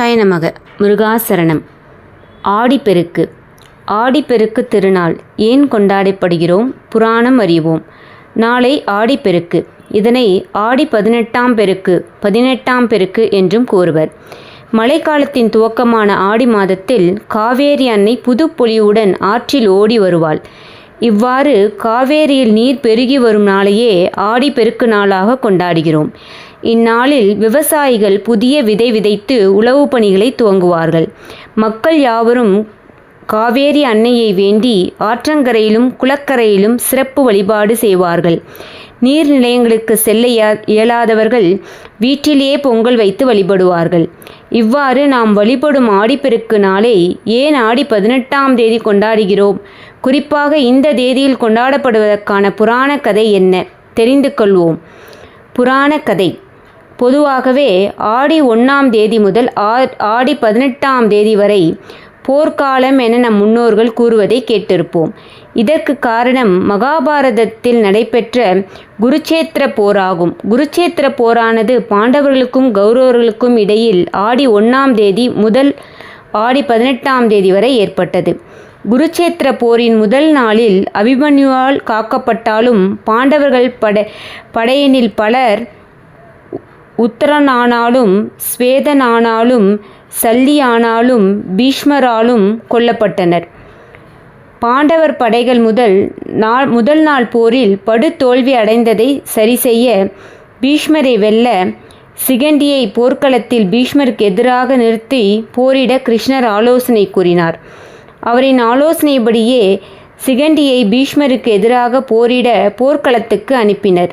சாய நமக முருகாசரணம். ஆடிப்பெருக்கு. ஆடிப்பெருக்கு திருநாள் ஏன் கொண்டாடப்படுகிறோம்? புராணம் அறிவோம். நாளை ஆடிப்பெருக்கு. இதனை ஆடி பதினெட்டாம் பெருக்கு பதினெட்டாம் பெருக்கு என்றும் கூறுவர். மழைக்காலத்தின் துவக்கமான ஆடி மாதத்தில் காவேரி அன்னை புதுப்பொலிவுடன் ஆற்றில் ஓடி வருவாள். இவ்வாறு காவேரியில் நீர் பெருகி வரும் நாளையே ஆடிப்பெருக்கு நாளாக கொண்டாடுகிறோம். இந்நாளில் விவசாயிகள் புதிய விதை விதைத்து உழவு பணிகளை துவங்குவார்கள். மக்கள் யாவரும் காவேரி அன்னையை வேண்டி ஆற்றங்கரையிலும் குளக்கரையிலும் சிறப்பு வழிபாடு செய்வார்கள். நீர்நிலையங்களுக்கு செல்ல இயலாதவர்கள் வீட்டிலேயே பொங்கல் வைத்து வழிபடுவார்கள். இவ்வாறு நாம் வழிபடும் ஆடிப்பெருக்கு நாளை ஏன் ஆடி பதினெட்டாம் தேதி கொண்டாடுகிறோம்? குறிப்பாக இந்த தேதியில் கொண்டாடப்படுவதற்கான புராண கதை என்ன? தெரிந்து கொள்வோம். புராண கதை. பொதுவாகவே ஆடி ஒன்றாம் தேதி முதல் ஆடி பதினெட்டாம் தேதி வரை போர்க்காலம் என நம் முன்னோர்கள் கூறுவதை கேட்டிருப்போம். இதற்கு காரணம் மகாபாரதத்தில் நடைபெற்ற குருச்சேத்திர போராகும். குருச்சேத்திர போரானது பாண்டவர்களுக்கும் கௌரவர்களுக்கும் இடையில் ஆடி ஒன்றாம் தேதி முதல் ஆடி பதினெட்டாம் தேதி வரை ஏற்பட்டது. குருச்சேத்திர போரின் முதல் நாளில் அபிமன்யுவால் காக்கப்பட்டாலும் பாண்டவர்கள் படை படையினில் பலர் உத்தரனானாலும் ஸ்வேதனானாலும் சல்லியானாலும் பீஷ்மராலும் கொல்லப்பட்டனர். பாண்டவர் படைகள் முதல் நாள் முதல் நாள் போரில் படுதோல்வி அடைந்ததை சரிசெய்ய பீஷ்மரை வெல்ல சிகண்டியை போர்க்களத்தில் பீஷ்மருக்கு எதிராக நிறுத்தி போரிட கிருஷ்ணர் ஆலோசனை கூறினார். அவரின் ஆலோசனைப்படியே சிகண்டியை பீஷ்மருக்கு எதிராக போரிட போர்க்களத்துக்கு அனுப்பினர்.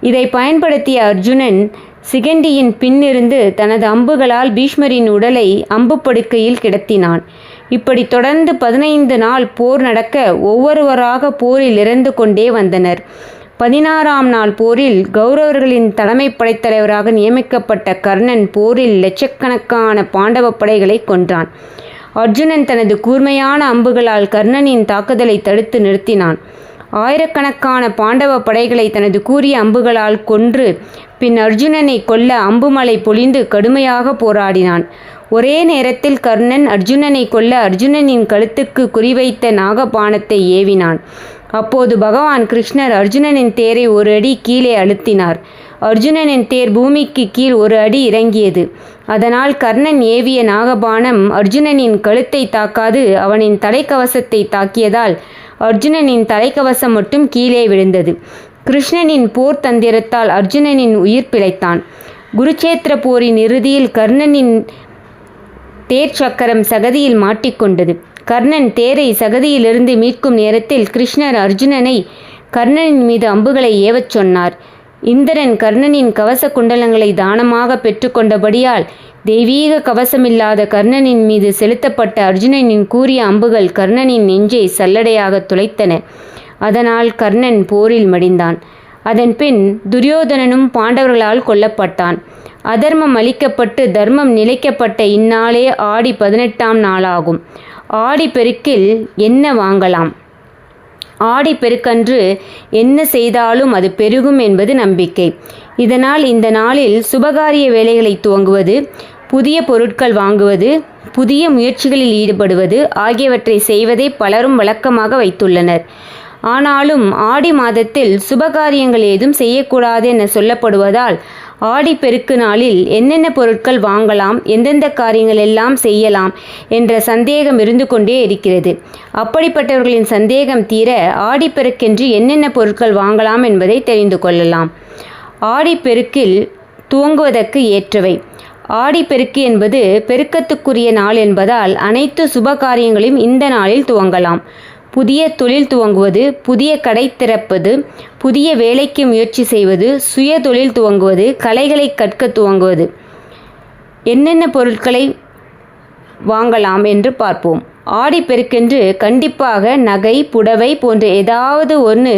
இதை பயன்படுத்திய அர்ஜுனன் சிகண்டியின் பின்னிருந்து தனது அம்புகளால் பீஷ்மரின் உடலை அம்புப்படுக்கையில் கிடத்தினான். இப்படி தொடர்ந்து பதினைந்து நாள் போர் நடக்க ஒவ்வொருவராக போரில் இறந்து கொண்டே வந்தனர். பதினாறாம் நாள் போரில் கௌரவர்களின் தலைமை படைத்தலைவராக நியமிக்கப்பட்ட கர்ணன் போரில் லட்சக்கணக்கான பாண்டவ படைகளை கொன்றான். அர்ஜுனன் தனது கூர்மையான அம்புகளால் கர்ணனின் தாக்குதலை தடுத்து நிறுத்தினான். ஆயிரக்கணக்கான பாண்டவ படைகளை தனது கூறிய அம்புகளால் கொன்று பின் அர்ஜுனனை கொல்ல அம்புமலை பொழிந்து கடுமையாக போராடினான். ஒரே நேரத்தில் கர்ணன் அர்ஜுனனை கொல்ல அர்ஜுனனின் கழுத்துக்கு குறிவைத்த நாகபானத்தை ஏவினான். அப்போது பகவான் கிருஷ்ணர் அர்ஜுனனின் தேரை ஒரு அடி கீழே அழுத்தினார். அர்ஜுனனின் தேர் பூமிக்கு கீழ் ஒரு அடி இறங்கியது. அதனால் கர்ணன் ஏவிய நாகபானம் அர்ஜுனனின் கழுத்தை தாக்காது அவனின் தலைக்கவசத்தை தாக்கியதால் அர்ஜுனனின் தலைக்கவசம் மட்டும் கீழே விழுந்தது. கிருஷ்ணனின் போர் தந்திரத்தால் அர்ஜுனனின் உயிர் பிழைத்தான். குருச்சேத்திர போரின் இறுதியில் கர்ணனின் தேர் சக்கரம் சகதியில் மாட்டிக்கொண்டது கர்ணன் தேரை சகதியிலிருந்து மீட்கும் நேரத்தில் கிருஷ்ணர் அர்ஜுனனை கர்ணனின் மீது அம்புகளை ஏவச் சொன்னார். இந்திரன் கர்ணனின் கவச குண்டலங்களை தானமாக பெற்றுக்கொண்டபடியால் தெய்வீக கவசமில்லாத கர்ணனின் மீது செலுத்தப்பட்ட அர்ஜுனனின் கூறிய அம்புகள் கர்ணனின் நெஞ்சை சல்லடையாக துளைத்தன. அதனால் கர்ணன் போரில் மடிந்தான். அதன்பின் துரியோதனனும் பாண்டவர்களால் கொல்லப்பட்டான். அதர்மம் அழிக்கப்பட்டு தர்மம் நிலைக்கப்பட்ட இந்நாளே ஆடி பதினெட்டாம் நாளாகும். ஆடி பெருக்கில் என்ன வாங்கலாம்? ஆடி பெருக்கன்று என்ன செய்தாலும் அது பெருகும் என்பது நம்பிக்கை. இதனால் இந்த நாளில் சுபகாரிய வேலைகளை துவங்குவது புதிய பொருட்கள் வாங்குவது புதிய முயற்சிகளில் ஈடுபடுவது ஆகியவற்றை செய்வதை பலரும் வழக்கமாக வைத்துள்ளனர். ஆனாலும் ஆடி மாதத்தில் சுபகாரியங்கள் ஏதும் செய்யக்கூடாது என சொல்லப்படுவதால் ஆடி பெருக்கு நாளில் என்னென்ன பொருட்கள் வாங்கலாம் எந்தெந்த காரியங்கள் எல்லாம் செய்யலாம் என்ற சந்தேகம் இருந்து கொண்டே இருக்கிறது. அப்படிப்பட்டவர்களின் சந்தேகம் தீர ஆடிப்பெருக்கென்று என்னென்ன பொருட்கள் வாங்கலாம் என்பதை தெரிந்து கொள்ளலாம். ஆடிப்பெருக்கில் துவங்குவதற்கு ஏற்றவை. ஆடிப்பெருக்கு என்பது பெருக்கத்துக்குரிய நாள் என்பதால் அனைத்து சுப காரியங்களையும் இந்த நாளில் துவங்கலாம். புதிய தொழில் துவங்குவது புதிய கடை திறப்பது புதிய வேலைக்கு முயற்சி செய்வது சுய தொழில் துவங்குவது கலைகளை கற்க துவங்குவது. என்னென்ன பொருட்களை வாங்கலாம் என்று பார்ப்போம். ஆடிப்பெருக்கென்று கண்டிப்பாக நகை புடவை போன்ற ஏதாவது ஒன்று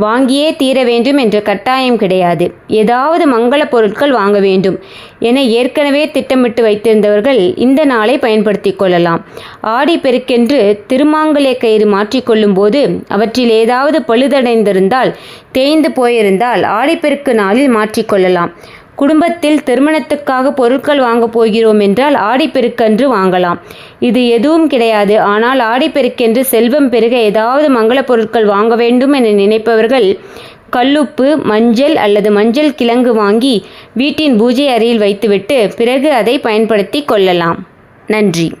வாங்கியே தீர வேண்டும் என்ற கட்டாயம் கிடையாது. ஏதாவது மங்கள பொருட்கள் வாங்க வேண்டும் என ஏற்கனவே திட்டமிட்டு வைத்திருந்தவர்கள் இந்த நாளை பயன்படுத்தி கொள்ளலாம். ஆடிப்பெருக்கென்று திருமாங்கல்ய கயிறு மாற்றிக்கொள்ளும் போது அவற்றில் ஏதாவது பழுதடைந்திருந்தால் தேய்ந்து போயிருந்தால் ஆடிப்பெருக்கு நாளில் மாற்றிக்கொள்ளலாம் குடும்பத்தில் திருமணத்துக்காக பொருட்கள் வாங்கப் போகிறோம் என்றால் ஆடிப்பெருக்கன்று வாங்கலாம். இது எதுவும் கிடையாது. ஆனால் ஆடிப்பெருக்கென்று செல்வம் பெருக ஏதாவது மங்கள பொருட்கள் வாங்க வேண்டும் என நினைப்பவர்கள் கல்லுப்பு மஞ்சள் அல்லது மஞ்சள் கிழங்கு வாங்கி வீட்டின் பூஜை அறையில் வைத்துவிட்டு பிறகு அதை பயன்படுத்தி கொள்ளலாம். நன்றி.